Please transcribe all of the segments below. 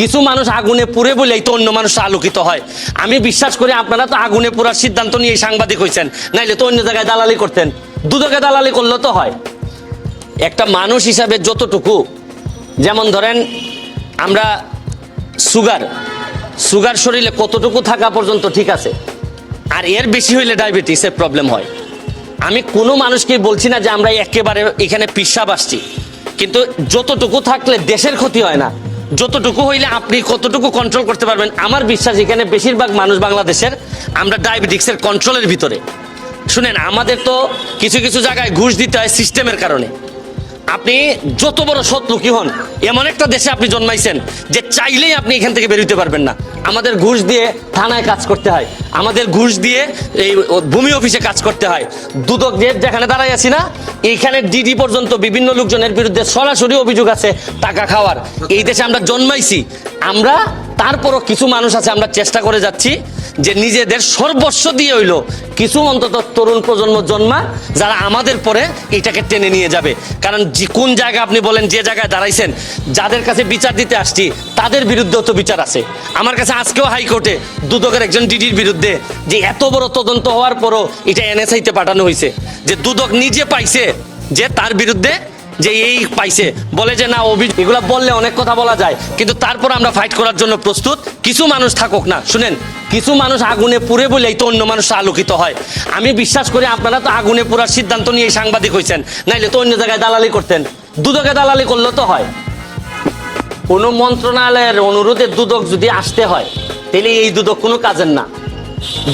কিছু মানুষ আগুনে পুড়ে বলেই তো অন্য মানুষ আলোকিত হয়। আমি বিশ্বাস করি আপনারা তো আগুনে পুরার সিদ্ধান্ত নিয়ে সাংবাদিক হয়েছেন নাইলে তো অন্য জায়গায় দালালি করতেন। দুদকে দালালি করলে তো হয়। একটা মানুষ হিসাবে যতটুকু, যেমন ধরেন আমরা সুগার সুগার শরীরে কতটুকু থাকা পর্যন্ত ঠিক আছে, আর এর বেশি হইলে ডায়াবেটিসের প্রবলেম হয়। আমি কোনো মানুষকে বলছি না যে আমরা একেবারে এখানে পিসাব আসছি, কিন্তু যতটুকু থাকলে দেশের ক্ষতি হয় না। যতটুকু হইলে আপনি কতটুকু কন্ট্রোল করতে পারবেন, আমার বিশ্বাস এখানে বেশিরভাগ মানুষ বাংলাদেশের, আমরা ডায়াবেটিক্সের কন্ট্রোলের ভিতরে। শুনেন, আমাদের তো কিছু কিছু জায়গায় ঘুষ দিতে হয় সিস্টেমের কারণে। আপনি যত বড় শত্রু কি হন, এমন একটা দেশে আপনি জন্মাইছেন যে চাইলেই আপনি এখান থেকে বেরোতে পারবেন না। আমাদের ঘুষ দিয়ে থানায় কাজ করতে হয়। আমাদের ঘুষ দিয়ে এই ভূমি অফিসে কাজ করতে হয়। দুদক যে যেখানে দাঁড়াই আছি না এইখানে ডিডি পর্যন্ত বিভিন্ন লোকজনের বিরুদ্ধে সরাসরি অভিযোগ আছে টাকা খাওয়ার। এই দেশে আমরা জন্মাইছি। আমরা, তারপরও কিছু মানুষ আছে, আমরা চেষ্টা করে যাচ্ছি। যে নিজেদের সর্বস্ব দিয়ে হইল কিছু অন্তত তরুণ প্রজন্ম জন্মা, যারা আমাদের পরে এটাকে টেনে নিয়ে যাবে। কারণ যে কোন জায়গা আপনি বলেন যে জায়গায় দাঁড়াইছেন, যাদের কাছে বিচার দিতে আসছি, তাদের বিরুদ্ধেও তো বিচার আছে। আমার কাছে আজকেও হাইকোর্টে দুদকের একজন ডিডির বিরুদ্ধে যে এত বড় তদন্ত হওয়ার পরও এটা এনএসআইতে পাঠানো হয়েছে, যে দুদক নিজে পাইছে যে তার বিরুদ্ধে যে এই পাইছে। বলে যে না অভিযোগ এগুলা বললে অনেক কথা বলা যায়, কিন্তু তারপর আমরা ফাইট করার জন্য প্রস্তুত। কিছু মানুষ থাকুক না। শুনেন কিছু মানুষ আগুনে পুড়ে বলেই তো অন্য মানুষ আলোকিত হয়। আমি বিশ্বাস করি আপনারা তো আগুনে পুরার সিদ্ধান্ত নিয়ে সাংবাদিক হয়েছেন নাইলে তো অন্য জায়গায় দালালি করতেন। দুদকে দালালি করলে তো হয়। কোনো মন্ত্রণালয়ের অনুরোধে দুদক যদি আসতে হয়, তাহলে এই দুদক কোনো কাজের না।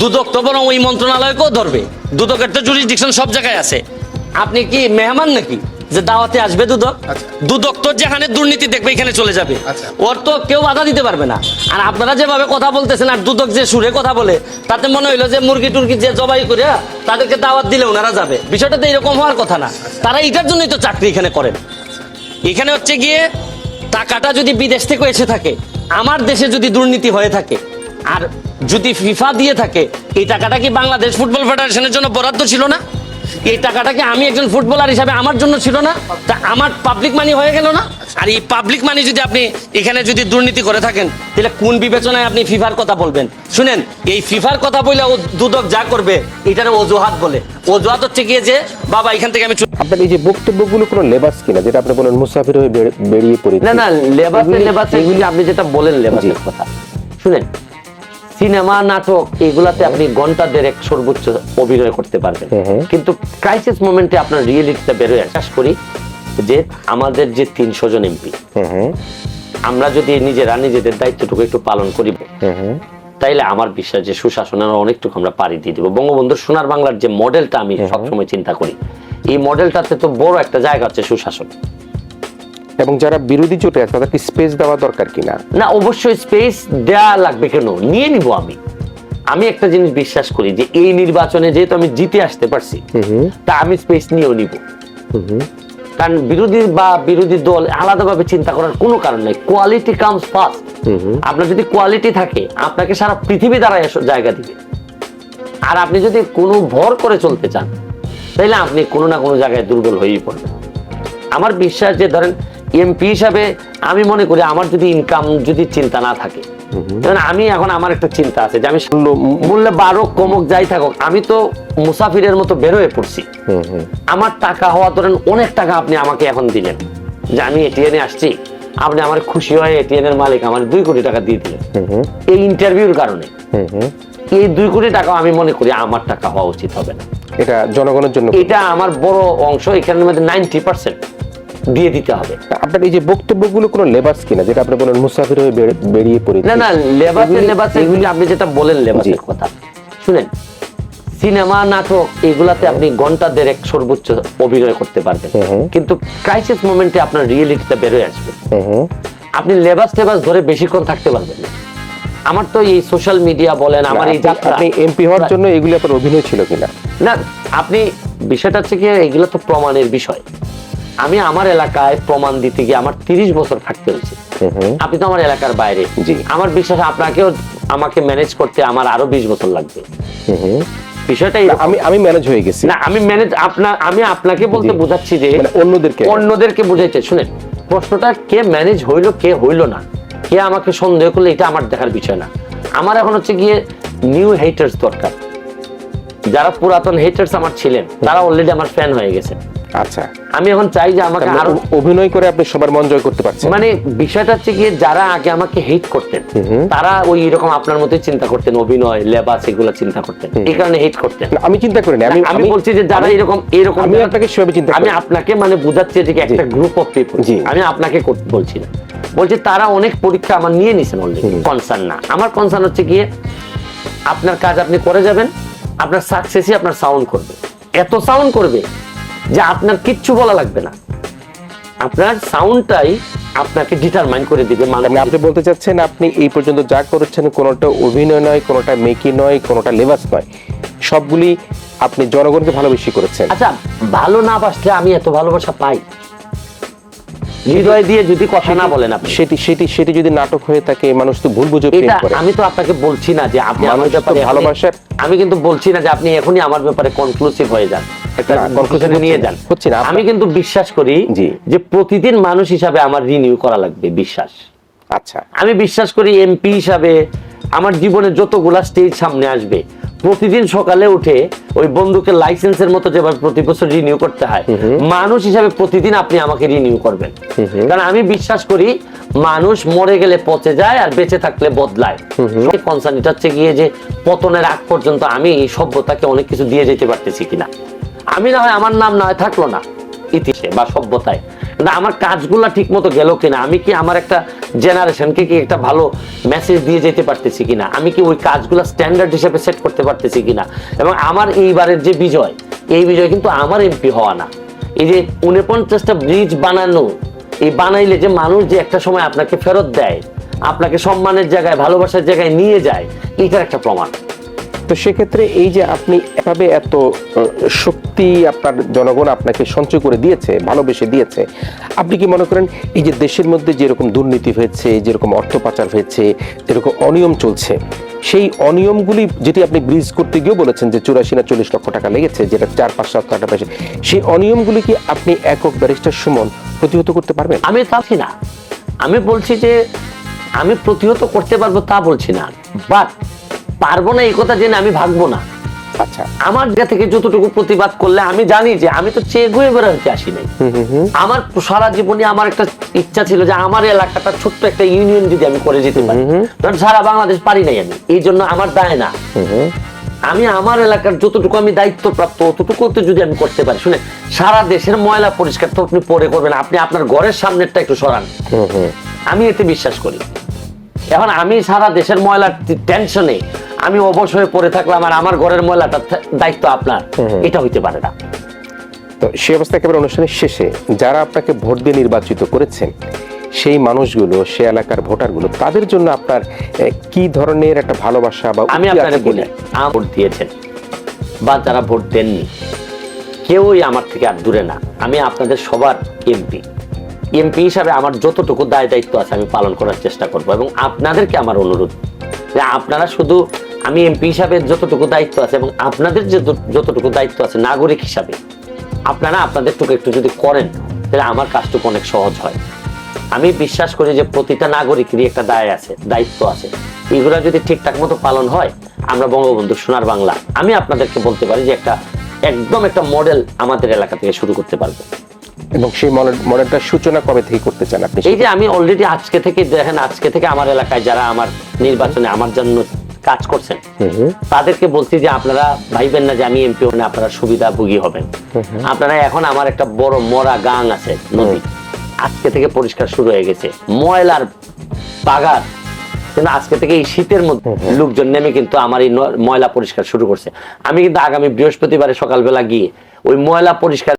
দুদক তো বরং ওই মন্ত্রণালয়কেও ধরবে। দুদকের তো জুরিসডিকশন সব জায়গায় আছে। আপনি কি মেহমান নাকি? যে দাওয়াতে আসবে দুদক আচ্ছা। দুদক তো যেখানে দুর্নীতি দেখবে এখানে চলে যাবে। আচ্ছা। ওর তো কেউ বাধা দিতে পারবে না। আর আপনারা যেভাবে কথা বলতেছেন আর দুদক যে সুরে কথা বলে তাতে মনে হইল যে মুরগি টুরগি যে জবাই করে তাদেরকে দাওয়াত দিলে ওনারা যাবে। বিষয়টা তো এরকম হওয়ার কথা না। তারা এটার জন্যই তো চাকরি এখানে করেন। এখানে হচ্ছে গিয়ে টাকাটা যদি বিদেশ থেকে এসে থাকে আমার দেশে যদি দুর্নীতি হয়ে থাকে আর যদি ফিফা দিয়ে থাকে এই টাকাটা কি বাংলাদেশ ফুটবল ফেডারেশনের জন্য বরাদ্দ ছিল না? এই টাকাটা কি আমি একজন ফুটবলার হিসাবে আমার জন্য ছিল না? তা আমার পাবলিক মানি হয়ে গেল না? আর এই পাবলিক মানি যদি আপনি এখানে যদি দুর্নীতি করে থাকেন তাহলে কোন বিবেচনায় আপনি ফিফার কথা বলবেন? শুনেন এই ফিফার কথা বলে ও দুদক যা করবে এটার অজুহাত বলে। অজুহাত হচ্ছে গিয়ে যে বাবা এখান থেকে আমি চলে আপনার এই যে বক্তব্যগুলো কোনো লেবাস কিনা যেটা আপনি বলেন মুসাফির হয়ে বেরিয়ে পড়ি না না লেবাসে লেবাসে এগুলি আপনি যেটা বলেন লেবাসের কথা। শুনেন সিনেমা নাটক এগুলাতে আপনি ঘণ্টা দেড়েক সর্বোচ্চ অভিনয় করতে পারবেন। হ্যাঁ, হ্যাঁ। কিন্তু ক্রাইসিস মোমেন্টে আপনার রিয়েলিটিটা বেরোয় আশ্বাস করি যে আমাদের যে তিনশো জন এমপি হ্যাঁ আমরা যদি নিজেরা নিজেদের দায়িত্বটুকু একটু পালন করি তাইলে আমার বিশ্বাস যে সুশাসনের অনেকটুকু আমরা পাড়ি দিয়ে দিব। বঙ্গবন্ধুর সোনার বাংলার যে মডেলটা আমি সবসময় চিন্তা করি এই মডেলটাতে তো বড় একটা জায়গা হচ্ছে সুশাসন। এবং যারা বিরোধী জোটে আছে তাদেরকে স্পেস দেওয়া দরকার কিনা? না অবশ্যই স্পেস দেয়া লাগবে কেন? নিয়ে নিব আমি। আমি একটা জিনিস বিশ্বাস করি যে এই নির্বাচনে যেহেতু আমি জিতে আসতে পারছি তা আমি স্পেস নিয়েও নিব। কারণ বিরোধী বা বিরোধী দল আলাদাভাবে চিন্তা করার কোনো কারণ নেই। কোয়ালিটি কামস ফার্স্ট আপনার যদি কোয়ালিটি থাকে আপনাকে সারা পৃথিবী দ্বারা জায়গা দিবে। আর আপনি যদি কোনো ভর করে চলতে চান তাহলে আপনি কোনো না কোনো জায়গায় দুর্বল হয়েই পড়বেন। আমার বিশ্বাস যে ধরেন এমপি হিসাবে আমি মনে করি আমার যদি ইনকাম যদি চিন্তা না থাকে। আমি এখন আমার একটা চিন্তা আছে যে আমি মূল্য বারো কমক যাই থাকুক আমি তো মুসাফিরের মতো বের হয়ে পড়ছি। আমার টাকা হওয়া ধরেন অনেক টাকা আপনি আমাকে এখন দিলেন। যে আমি এটিএনে আসছি আপনি আমার খুশি হয়ে এটিএন এর মালিক আমার দুই কোটি টাকা দিয়ে দিলেন। এই ইন্টারভিউর কারণে। এই দুই কোটি টাকা আমি মনে করি আমার টাকা হওয়া উচিত হবে না। এটা জনগণের জন্য। এটা আমার বড় অংশ এখানের মধ্যে নাইনটি পার্সেন্ট দিয়ে দিতে হবে। আপনার এই যে বক্তব্যগুলো কোনো লেবাস কিনা যেটা আপনি বলেন মুসাফির হয়ে বেরিয়ে পড়ি না না লেবাসে এগুলি- এগুলি আপনি যেটা বলেন লেবাসের কথা। শুনেন সিনেমা নাটক এগুলাতে আপনি ঘণ্টা দেড়েক সর্বোচ্চ অভিনয় করতে পারবেন। হ্যাঁ, হ্যাঁ। কিন্তু ক্রাইসিস মোমেন্টে আপনার রিয়েলিটিটা বেরোয় আসবে। হ্যাঁ আপনি লেবাস টেবাস ধরে বেশিক্ষণ থাকতে পারবেন না। আমার তো এই সোশ্যাল মিডিয়া বলেন আমার এই যাত্রা আপনি এমপি হওয়ার জন্য এগুলি আপনার অভিনয় ছিল কিনা? না আপনি বিষয়টা হচ্ছে কি এগুলো তো প্রমাণের বিষয়। আমি আমার এলাকায় প্রমাণ দিতে গিয়ে আমার তিরিশ বছর থাকতে হয়েছে। আপনি তো আমার এলাকার বাইরে। জি। আমার বিশ্বাস আপনাকেও আমাকে ম্যানেজ করতে আমার আরও বিশ বছর লাগবে। হুম হুম। বিষয়টা আমি আমি ম্যানেজ হয়ে গেছি। না আমি ম্যানেজ আপনার আমি আপনাকে বলতে বোঝাচ্ছি যে মানে অন্যদেরকে। অন্যদেরকে বুঝাইতে। শুনেন প্রশ্নটা কে ম্যানেজ হইল কে হইল না? কে আমাকে সন্দেহ করলে এটা আমার দেখার বিষয় না। আমার এখন হচ্ছে গিয়ে নিউ হেটার্স দরকার। যারা পুরাতন হেটার্স আমার ছিলেন তারা অলরেডি আমার ফ্যান হয়ে গেছে। আচ্ছা। আমি এখন চাই যে আমাকে আরও অভিনয় করে আপনি সবার মন জয় করতে পারছেন। মানে বিষয়টা হচ্ছে গিয়ে যারা আগে আমাকে হেট করতেন তারা ওই রকম আপনার চিন্তা করতেন অভিনয় লেবাস এগুলো চিন্তা করতেন। এই কারণে হেট করতেন। আমি চিন্তা করি না আমি আমি বলছি যে যারা এরকম এরকম আমি আপনাকে সেভাবে চিন্তা আমি আপনাকে মানে বুঝাচ্ছি যে একটা গ্রুপ অফ পিপল আমি আপনাকে বলছি না। বলছি তারা অনেক পরীক্ষা আমার নিয়ে নিছেন অলরেডি কনসার্ন না। আমার কনসার্ন হচ্ছে গিয়ে আপনার কাজ আপনি করে যাবেন আপনার সাকসেসই আপনার সাউন্ড করবে। এত সাউন্ড করবে যে আপনার কিচ্ছু বলা লাগবে না। আপনার সাউন্ডটাই আপনাকে ডিটারমাইন করে দিবে মানে আপনি বলতে চাচ্ছেন আপনি এই পর্যন্ত যা করেছেন কোনোটা অভিনয় নয় কোনোটা মেকি নয় কোনোটা লেবাস নয় সবগুলি আপনি জনগণকে ভালোবেসে করেছেন। আচ্ছা ভালো না বাসলে আমি এত ভালোবাসা পাই? হৃদয় দিয়ে যদি কথা না বলেন আপনি। সেটি সেটি সেটি যদি নাটক হয়ে থাকে মানুষ তো ভুল বুঝে প্রেম করে। আমি তো আপনাকে বলছি না যে আপনি আমার ব্যাপারে আমি কিন্তু বলছি না যে আপনি এখনই আমার ব্যাপারে কনক্লুসিভ হয়ে যান। নিয়ে আমি কিন্তু বিশ্বাস করি যে প্রতিদিন মানুষ হিসাবে আমার রিনিউ করা লাগবে বিশ্বাস। আচ্ছা। আমি বিশ্বাস করি এমপি হিসাবে আমার জীবনে যতগুলা স্টেজ সামনে আসবে প্রতিদিন সকালে উঠে ওই বন্ধুকে লাইসেন্সের মতো যেভাবে প্রতি বছর রিনিউ করতে হয় মানুষ হিসাবে প্রতিদিন আপনি আমাকে রিনিউ করবেন। কারণ আমি বিশ্বাস করি মানুষ মরে গেলে পচে যায় আর বেঁচে থাকলে বদলায়। কনসার্ন এটা হচ্ছে গিয়ে যে পতনের আগ পর্যন্ত আমি এই সভ্যতাকে অনেক কিছু দিয়ে যেতে পারতেছি কিনা। আমি না হয় আমার নাম না হয় থাকল না ইতিহাসে বা সভ্যতায়। না, আমার কাজগুলা ঠিক মতো গেল কিনা? আমি কি আমার একটা জেনারেশনকে কি একটা ভালো মেসেজ দিয়ে যেতে পারতেছি কিনা? আমি কি ওই কাজগুলো স্ট্যান্ডার্ড হিসেবে সেট করতে পারতেছি কিনা? এবং আমার এইবারের যে বিজয়, এই বিজয় কিন্তু আমার এমপি হওয়া না। এই যে উনপঞ্চাশটা ব্রিজ বানানো, এই বানাইলে যে মানুষ যে একটা সময় আপনাকে ফেরত দেয়, আপনাকে সম্মানের জায়গায়, ভালোবাসার জায়গায় নিয়ে যায়, এটার একটা প্রমাণ। তো সেক্ষেত্রে এই যে আপনি এভাবে এত শক্তি আপনার জনগণ আপনাকে সঞ্চয় করে দিয়েছে, ভালোবেসে দিয়েছে, আপনি কি মনে করেন এই যে দেশের মধ্যে যেরকম দুর্নীতি হয়েছে, যেরকম অর্থ পাচার হয়েছে, যেরকম অনিয়ম চলছে, সেই অনিয়মগুলি যেটি আপনি ব্রিজ করতে গিয়েও বলেছেন যে চুরাশি না চল্লিশ লক্ষ টাকা লেগেছে, যেটা চার, পাঁচ লাখ টাকা পেয়েছে সেই অনিয়মগুলি কি আপনি একক ব্যারিস্টার সুমন প্রতিহত করতে পারবেন? আমি চাচ্ছি না। আমি বলছি যে আমি প্রতিহত করতে পারব তা বলছি না। বাট পারব না এই কথা জেনে আমি ভাগবো না। আচ্ছা। আমার জায়গা থেকে যতটুকু প্রতিবাদ করলে আমি জানি যে আমি তো চেয়ে গুয়ে বেরোতে আসি নাই। আমার সারা জীবনে আমার একটা ইচ্ছা ছিল যে আমার এলাকাটা ছোট্ট একটা ইউনিয়ন যদি আমি করে যেতে পারি। কারণ সারা বাংলাদেশ পারি নাই আমি এই জন্য আমার দায় না। আমি আমার এলাকার যতটুকু আমি দায়িত্বপ্রাপ্ত অতটুকু তো যদি আমি করতে পারি শুনে সারা দেশের ময়লা পরিষ্কার তো আপনি পরে করবেন আপনি আপনার ঘরের সামনেরটা একটু সরান। আমি এতে বিশ্বাস করি। এখন আমি সারা দেশের ময়লার টেনশনে আমি অবশ্যই পড়ে থাকলাম আর আমার ঘরের ময়লাটা থা- দায়িত্ব আপনার। এটা হইতে পারে না। তো সেই অবস্থা একেবারে অনুষ্ঠানের শেষে যারা আপনাকে ভোট দিয়ে নির্বাচিত করেছেন সেই মানুষগুলো সে এলাকার ভোটারগুলো তাদের জন্য আপনার কি ধরনের একটা ভালোবাসা বা আমি আপনাকে বলি ভোট দিয়েছেন বা যারা ভোট দেননি কেউই আমার থেকে আর দূরে না। আমি আপনাদের সবার এমপি। এমপি হিসাবে আমার যতটুকু দায় দায়িত্ব আছে আমি পালন করার চেষ্টা করব এবং আপনাদেরকে আমার অনুরোধ যে আপনারা শুধু আমি এমপি হিসাবে যতটুকু দায়িত্ব আছে এবং আপনাদের যে যতটুকু দায়িত্ব আছে নাগরিক হিসাবে, আপনারা আপনাদেরটুকু একটু যদি করেন, তাহলে আমার কাজটুকু অনেক সহজ হয়। আমি বিশ্বাস করি যে প্রতিটা নাগরিকেরই একটা দায় আছে, দায়িত্ব আছে। এগুলো যদি ঠিকঠাক মতো পালন হয়, আমরা বঙ্গবন্ধু সোনার বাংলা। আমি আপনাদেরকে বলতে পারি যে একটা, একদম একটা মডেল আমাদের এলাকা থেকে শুরু করতে পারব। এবং সেই মডেল- মডেলটার সূচনা কবে থেকে করতে চান আপনি? এই যে আমি অলরেডি আজকে থেকে দেখেন আজকে থেকে আমার এলাকায় যারা আমার নির্বাচনে আমার জন্য কাজ করছেন তাদেরকে বলছি যে আপনারা ভাইবেন না যে আমি এমপি হলে আপনারা সুবিধা ভুগি হবেন আপনারা এখন আমার একটা বড় মরা গাং আছে নদী। আজকে থেকে পরিষ্কার শুরু হয়ে গেছে। ময়লার কিন্তু আজকে থেকে এই শীতের মধ্যে লোকজন নেমে কিন্তু আমার এই ময়লা পরিষ্কার শুরু করছে। আমি কিন্তু আগামী বৃহস্পতিবারে সকালবেলা গিয়ে ওই ময়লা পরিষ্কার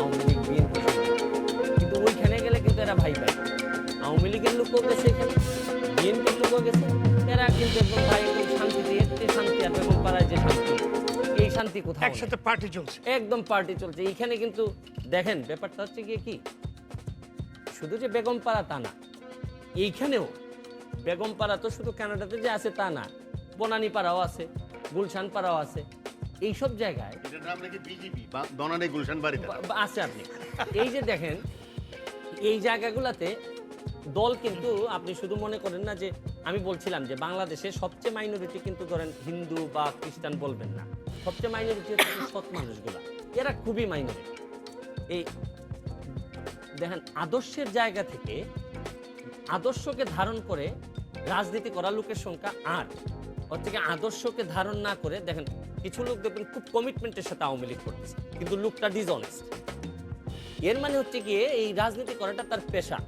আওয়ামী লীগ বিএনপি কিন্তু ওইখানে গেলে কিন্তু এরা ভাই ভাই। আওয়ামী লীগের লোকও গেছে এখানে। বিএনপির লোকও গেছে। এরা কিন্তু একদম ভাই একদম শান্তিতে এতে শান্তি আর বেগম পাড়ায় যে শান্তি এই শান্তি কোথাও একসাথে পার্টি চলছে। একদম পার্টি চলছে। এইখানে কিন্তু দেখেন ব্যাপারটা হচ্ছে গিয়ে কি? শুধু যে বেগম পাড়া তা না এইখানেও বেগম পাড়া তো শুধু কানাডাতে যে আছে তা না। বনানী পাড়াও আছে গুলশান পাড়াও আছে। এইসব জায়গায় এটার নাম নাকি বিজিবি বনানী গুলশান বাড়িতে। বা- বা- আছে আপনি। এই যে দেখেন এই জায়গাগুলোতে দল কিন্তু আপনি শুধু মনে করেন না যে আমি বলছিলাম যে বাংলাদেশে সবচেয়ে মাইনরিটি কিন্তু ধরেন হিন্দু বা খ্রিস্টান বলবেন না। সবচেয়ে মাইনরিটি হচ্ছে সৎ মানুষগুলা। এরা খুবই মাইনরিটি এই দেখেন আদর্শের জায়গা থেকে আদর্শকে ধারণ করে রাজনীতি করা লোকের সংখ্যা হচ্ছে কি আদর্শকে ধারণ না করে দেখেন কিছু লোক দেখবেন খুব কমিটমেন্টের সাথে আওয়ামী লীগ করতেছে কিন্তু লোকটা ডিসঅনেস্ট এর মানে হচ্ছে গিয়ে এই রাজনীতি করাটা তার পেশা।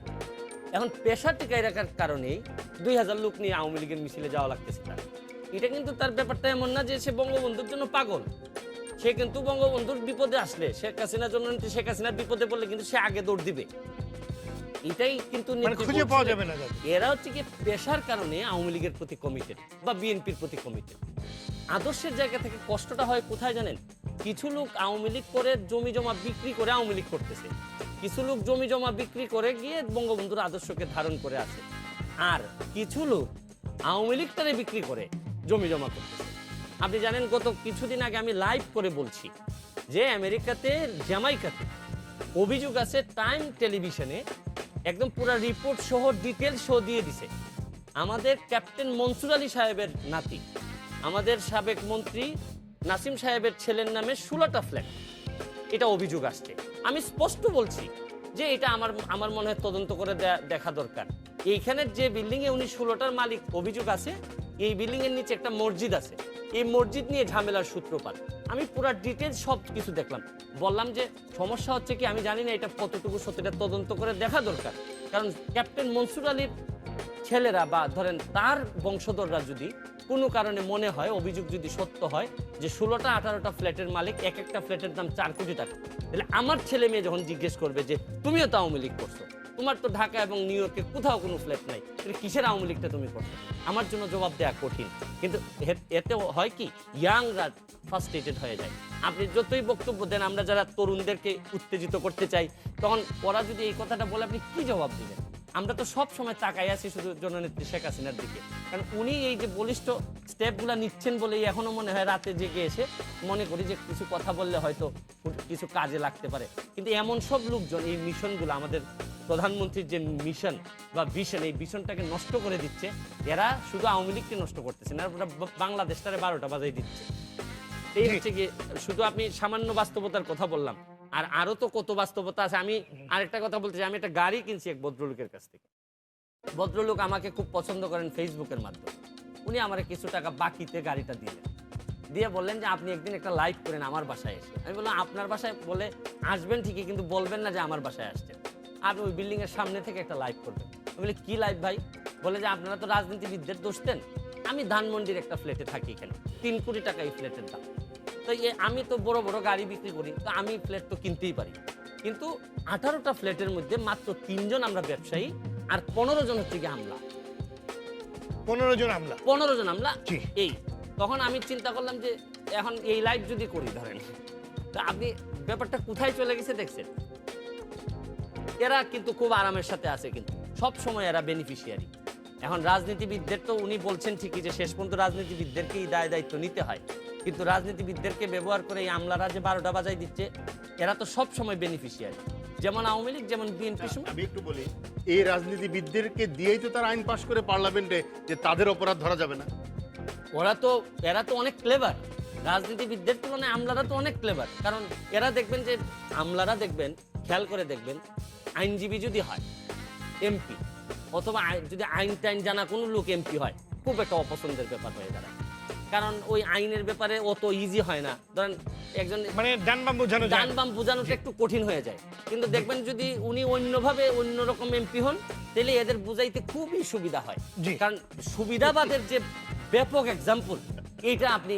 এখন পেশা টিকায় রাখার কারণেই দুই হাজার লোক নিয়ে আওয়ামী লীগের মিছিলে যাওয়া লাগতেছে তার। এটা কিন্তু তার ব্যাপারটা এমন না যে সে বঙ্গবন্ধুর জন্য পাগল। সে কিন্তু বঙ্গবন্ধুর বিপদে আসলে শেখ হাসিনার জন্য শেখ হাসিনার বিপদে পড়লে কিন্তু সে আগে দৌড় দিবে। এটাই কিন্তু মানে খুঁজে পাওয়া যাবে না এরা হচ্ছে কি পেশার কারণে আওয়ামী লীগের প্রতি কমিটেড বা বিএনপির প্রতি কমিটেড আদর্শের জায়গা থেকে কষ্টটা হয় কোথায় জানেন? কিছু লোক আওয়ামী লীগ করে জমি জমা বিক্রি করে আওয়ামী লীগ করতেছে। কিছু লোক জমি জমা বিক্রি করে গিয়ে বঙ্গবন্ধুর আদর্শকে ধারণ করে আছে। আর কিছু লোক আওয়ামী লীগটারে বিক্রি করে জমি জমা করতেছে। আপনি জানেন, গত কিছুদিন আগে আমি লাইভ করে বলছি যে আমেরিকাতে জামাইকাতে অভিযোগ আছে টাইম টেলিভিশনে একদম পুরো রিপোর্ট সহ ডিটেল শো দিয়ে দিছে। আমাদের ক্যাপ্টেন মনসুর আলী সাহেবের নাতি। আমাদের সাবেক মন্ত্রী নাসিম সাহেবের ছেলের নামে ষোলোটা ফ্ল্যাট এটা অভিযোগ আসছে। আমি স্পষ্ট বলছি যে এটা আমার আমার মনে হয় তদন্ত করে দেখা দরকার। এইখানের যে বিল্ডিং এ উনি ষোলোটার মালিক অভিযোগ আছে, এই বিল্ডিং এর নিচে একটা মসজিদ আছে। এই মসজিদ নিয়ে ঝামেলার সূত্রপাত। আমি পুরো ডিটেলস সব কিছু দেখলাম। বললাম যে সমস্যা হচ্ছে কি, আমি জানি না এটা কতটুকু সত্যিটা তদন্ত করে দেখা দরকার। কারণ ক্যাপ্টেন মনসুর আলীর ছেলেরা বা ধরেন তার বংশধররা যদি কোনো কারণে মনে হয়, অভিযোগ যদি সত্য হয় যে ষোলোটা, আঠারোটা ফ্ল্যাটের মালিক, এক একটা ফ্ল্যাটের দাম চার কোটি টাকা। তাহলে আমার ছেলে মেয়ে যখন জিজ্ঞেস করবে যে, তুমিও তো আওয়ামী লীগ করছ? তোমার তো ঢাকা এবং নিউ ইয়র্কে কোথাও কোনো ফ্ল্যাট নাই। তাহলে কিসের আওয়ামী লীগটা তুমি করছ? আমার জন্য জবাব দেওয়া কঠিন। কিন্তু এতে হয় কি? ইয়াংরা ফার্স্টেটেড হয়ে যায়। আপনি যতই বক্তব্য দেন, আমরা যারা তরুণদেরকে উত্তেজিত করতে চাই, তখন ওরা যদি এই কথাটা বলে, আপনি কি জবাব দিবেন? আমরা তো সব সময় তাকাই আছি শুধু জননেত্রী শেখ হাসিনার দিকে। কারণ উনি এই যে বলিষ্ঠ স্টেপগুলো নিচ্ছেন বলেই এখনও মনে হয় রাতে জেগে এসে মনে করি যে কিছু কথা বললে হয়তো কিছু কাজে লাগতে পারে। কিন্তু এমন সব লোকজন এই মিশনগুলো আমাদের প্রধানমন্ত্রীর যে মিশন বা ভিশন এই ভিশনটাকে নষ্ট করে দিচ্ছে। এরা শুধু আওয়ামী লীগকে নষ্ট করতেছে না বাংলাদেশটারে বারোটা বাজাই দিচ্ছে। এই হচ্ছে গিয়ে শুধু আপনি সামান্য বাস্তবতার কথা বললাম আর আরও তো কত বাস্তবতা আছে। আমি আরেকটা কথা বলতে চাই, আমি একটা গাড়ি কিনছি এক ভদ্রলোকের কাছ থেকে। ভদ্রলোক আমাকে খুব পছন্দ করেন ফেসবুকের মাধ্যমে। উনি আমার কিছু টাকা বাকিতে গাড়িটা দিলেন। দিয়ে বললেন যে, আপনি একদিন একটা লাইভ করেন আমার বাসায় এসে। আমি বললাম, আপনার বাসায় বলে আসবেন ঠিকই, কিন্তু বলবেন না যে আমার বাসায় আসছেন। আপনি ওই বিল্ডিং এর সামনে থেকে একটা লাইভ করবেন। আমি বলি, কি লাইভ ভাই? বলে যে, আপনারা তো রাজনীতিবিদদের দোষ দেন। আমি ধানমন্ডির একটা ফ্ল্যাটে থাকি এখানে। তিন কোটি টাকা এই ফ্ল্যাটের দাম। তো এ আমি তো বড় বড় গাড়ি বিক্রি করি তো আমি ফ্ল্যাট তো কিনতেই পারি। কিন্তু আঠারোটা ফ্ল্যাটের মধ্যে মাত্র তিনজন আমরা ব্যবসায়ী আর পনেরো জন হচ্ছে গিয়ে আমলা। পনেরো জন আমলা। পনেরো জন আমলা এই তখন আমি চিন্তা করলাম যে এখন এই লাইভ যদি করি ধরেন তা আপনি ব্যাপারটা কোথায় চলে গেছে দেখছেন? এরা কিন্তু খুব আরামের সাথে আছে কিন্তু সব সময় এরা বেনিফিশিয়ারি এখন রাজনীতিবিদদের তো উনি বলছেন ঠিকই যে শেষ পর্যন্ত রাজনীতিবিদদেরকেই দায় দায়িত্ব নিতে হয়। কিন্তু রাজনীতিবিদদেরকে ব্যবহার করে এই আমলারা যে বারোটা বাজাই দিচ্ছে এরা তো সব সময় বেনিফিশিয়ারি যেমন আওয়ামী লীগ যেমন বিএনপি আমি একটু বলি এই রাজনীতিবিদদেরকে দিয়েই তো তারা আইন পাশ করে পার্লামেন্টে যে তাদের অপরাধ ধরা যাবে না। ওরা তো এরা তো অনেক ক্লেভার রাজনীতিবিদদের তুলনায় আমলারা তো অনেক ক্লেভার কারণ এরা দেখবেন যে আমলারা দেখবেন খেয়াল করে দেখবেন আইনজীবী যদি হয় এমপি অথবা যদি আইন টাইন জানা কোনো লোক এমপি হয় খুব একটা অপছন্দের ব্যাপার হয়ে দাঁড়ায়। কারণ ওই আইনের ব্যাপারে অত ইজি হয় না। ধরেন একজন মানে ডান বাম বোঝানো ডান বাম বোঝানোটা একটু কঠিন হয়ে যায়। কিন্তু দেখবেন যদি উনি অন্যভাবে অন্যরকম এমপি হন তাহলে এদের বুঝাইতে খুবই সুবিধা হয়। কারণ সুবিধাবাদের যে ব্যাপক এক্সাম্পল এইটা আপনি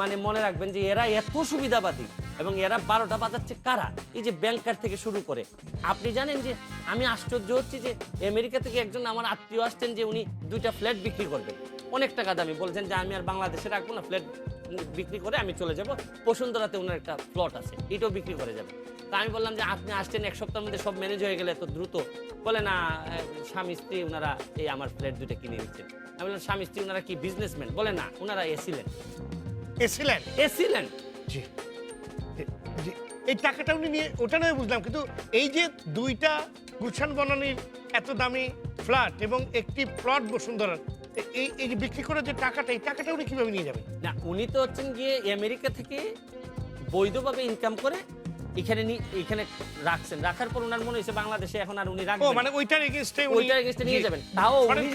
মানে মনে রাখবেন যে এরা এত সুবিধাবাদী এবং এরা বারোটা বাজাচ্ছে কারা? এই যে ব্যাংকার থেকে শুরু করে। আপনি জানেন যে আমি আশ্চর্য হচ্ছি যে আমেরিকা থেকে একজন আমার আত্মীয় আসছেন যে উনি দুইটা ফ্ল্যাট বিক্রি করবেন। অনেক টাকা দামি। বলছেন যে আমি আর বাংলাদেশে রাখব না ফ্ল্যাট বিক্রি করে আমি চলে যাব। বসুন্ধরাতে ওনার একটা প্লট আছে এটাও বিক্রি করে যাবে। তা আমি বললাম যে আপনি আসছেন এক সপ্তাহের মধ্যে সব ম্যানেজ হয়ে গেলে তো দ্রুত। বলে না স্বামী স্ত্রী ওনারা এই আমার ফ্ল্যাট দুইটা কিনে নিচ্ছেন আমি বললাম স্বামী স্ত্রী ওনারা কি বিজনেসম্যান বলে না ওনারা এসিলেন এসিলেন এসিলেন জি। জি। এই টাকাটা উনি নিয়ে ওটা নয় বুঝলাম কিন্তু এই যে দুইটা গুলশান বনানির এত দামি ফ্ল্যাট এবং একটি প্লট বসুন্ধরার এ- এই এই যে বিক্রি করার যে টাকাটা এই টাকাটা উনি কীভাবে নিয়ে যাবেন? না উনি তো হচ্ছেন গিয়ে আমেরিকা থেকে বৈধভাবে ইনকাম করে এখানে এখানে রাখছেন। রাখার পর ওনার মনে হয়েছে বাংলাদেশে এখন আর উনি ও রাখবেন মানে ওইটার এগেনস্টে ওইটার against নিয়ে যাবেন। তাও যে-